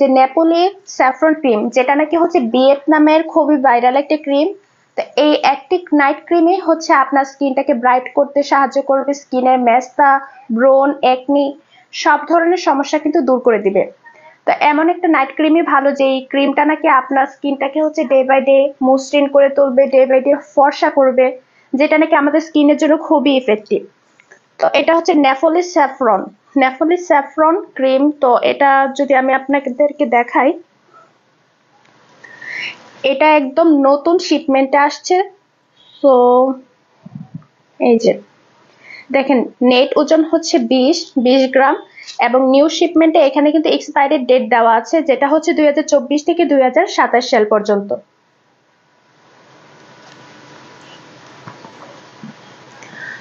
যে Napoli saffron cream, যেটা নাকি হচ্ছে ভিয়েতনামের খুবই ভাইরাল একটা ক্রিম, তো এই অ্যাক্টিভ নাইট ক্রিমই হচ্ছে আপনার স্কিনটাকে ব্রাইট করতে সাহায্য করবে, স্কিনের মেস্তা, ব্রোন, একনি, সব ধরনের সমস্যা কিন্তু দূর করে দিবে। তো এমন একটা নাইট ক্রিমই ভালো যে এই ক্রিমটা নাকি আপনার স্কিনটাকে হচ্ছে ডে বাই ডে মসৃণ করে তুলবে ডে বাই ডে ফর্সা করবে, যেটা নাকি আমাদের স্কিনের জন্য খুবই ইফেক্টিভ তো এটা হচ্ছে নেফোলিস স্যাফরন। নেফোলিস স্যাফরন ক্রিম তো এটা যদি আমি আপনাদেরকে দেখাই, এটা একদম নতুন শিপমেন্টে আসছে। তো এই যে, দেখেন নেট ওজন হচ্ছে বিশ বিশ গ্রাম, এবং নিউ শিপমেন্টে এখানে কিন্তু এক্সপায়ারি ডেট দেওয়া আছে, যেটা হচ্ছে দুই হাজার চব্বিশ থেকে দুই হাজার সাতাশ সাল পর্যন্ত।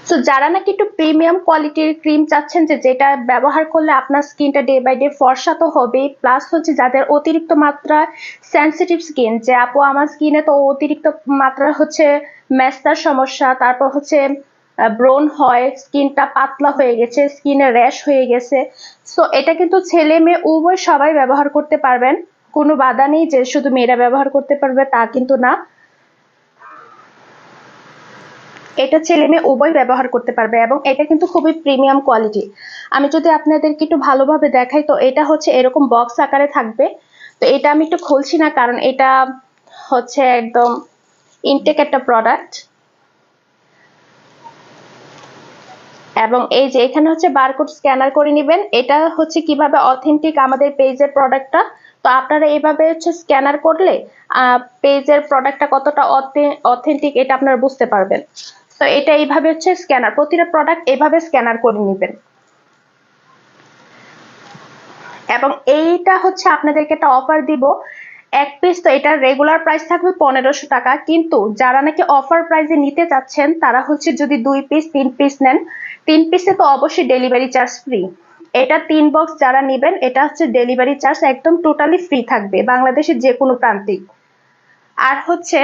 তো যারা নাকি একটু প্রিমিয়াম কোয়ালিটির ক্রিম চাচ্ছেন যে যেটা ব্যবহার করলে আপনার স্কিনটা ডে বাই ডে ফর্সা তো হবেই প্লাস হচ্ছে যাদের অতিরিক্ত মাত্রায় সেন্সিটিভ স্কিন যে আপু আমার স্কিনে তো অতিরিক্ত মাত্রা হচ্ছে ম্যাস্তার সমস্যা, তারপর হচ্ছে ব্রোন হয় স্কিনটা পাতলা হয়ে গেছে স্কিনে র্যাশ হয়ে গেছে। সো এটা কিন্তু ছেলে মেয়ে উভয় সবাই ব্যবহার করতে পারবেন, কোনো বাধা নেই যে শুধু মেয়েরা ব্যবহার করতে পারবে তা কিন্তু না। এটা ছেলে মেয়ে উভয় ব্যবহার করতে পারবে এবং এটা কিন্তু খুবই প্রিমিয়াম কোয়ালিটি আমি যদি আপনাদেরকে একটু ভালোভাবে দেখাই, তো এটা হচ্ছে এরকম বক্স আকারে থাকবে। তো এটা আমি একটু খুলছি না, কারণ এটা হচ্ছে একদম ইনটেক একটা প্রোডাক্ট এবং এই যে এখানে হচ্ছে বারকোড স্ক্যানার করে নেবেন। এটা হচ্ছে কীভাবে অথেন্টিক আমাদের পেজের প্রোডাক্টটা তো আপনারা এইভাবে হচ্ছে স্ক্যানার করলে পেজের প্রোডাক্টটা কতটা অথেন্টিক এটা আপনারা বুঝতে পারবেন। তো এটা এইভাবে হচ্ছে স্ক্যানার প্রতিটা প্রোডাক্ট এভাবে স্ক্যানার করে নেবেন। এবং এইটা হচ্ছে আপনাদেরকে একটা অফার দিব। এক পিস তো এটার রেগুলার প্রাইস থাকবে পনেরোশো টাকা, কিন্তু যারা নাকি অফার প্রাইসে নিতে চাচ্ছেন, তারা হচ্ছে যদি দুই পিস তিন পিস নেন, তিন পিসে তো অবশ্যই ডেলিভারি চার্জ ফ্রি এটা তিন বক্স যারা নেবেন, এটা হচ্ছে ডেলিভারি চার্জ একদম টোটালি ফ্রি থাকবে, বাংলাদেশের যে কোনো প্রান্তিক আর হচ্ছে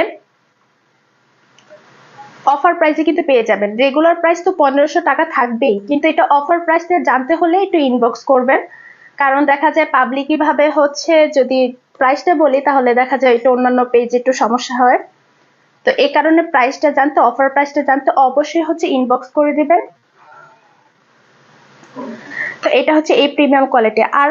অফার প্রাইসে কিন্তু পেয়ে যাবেন। রেগুলার প্রাইস তো পনেরোশো টাকা থাকবেই, কিন্তু এটা অফার প্রাইস জানতে হলে একটু ইনবক্স করবেন। কারণ দেখা যায় পাবলিকই ভাবে হচ্ছে যদি প্রাইসটা বলি, তাহলে দেখা যায় এটা অন্যান্য পেজে একটু সমস্যা হয়। তো এই কারণে প্রাইসটা জানতে অফার প্রাইসটা জানতে অবশ্যই হচ্ছে ইনবক্স করে দিবেন। তো এটা হচ্ছে এই প্রিমিয়াম কোয়ালিটি আর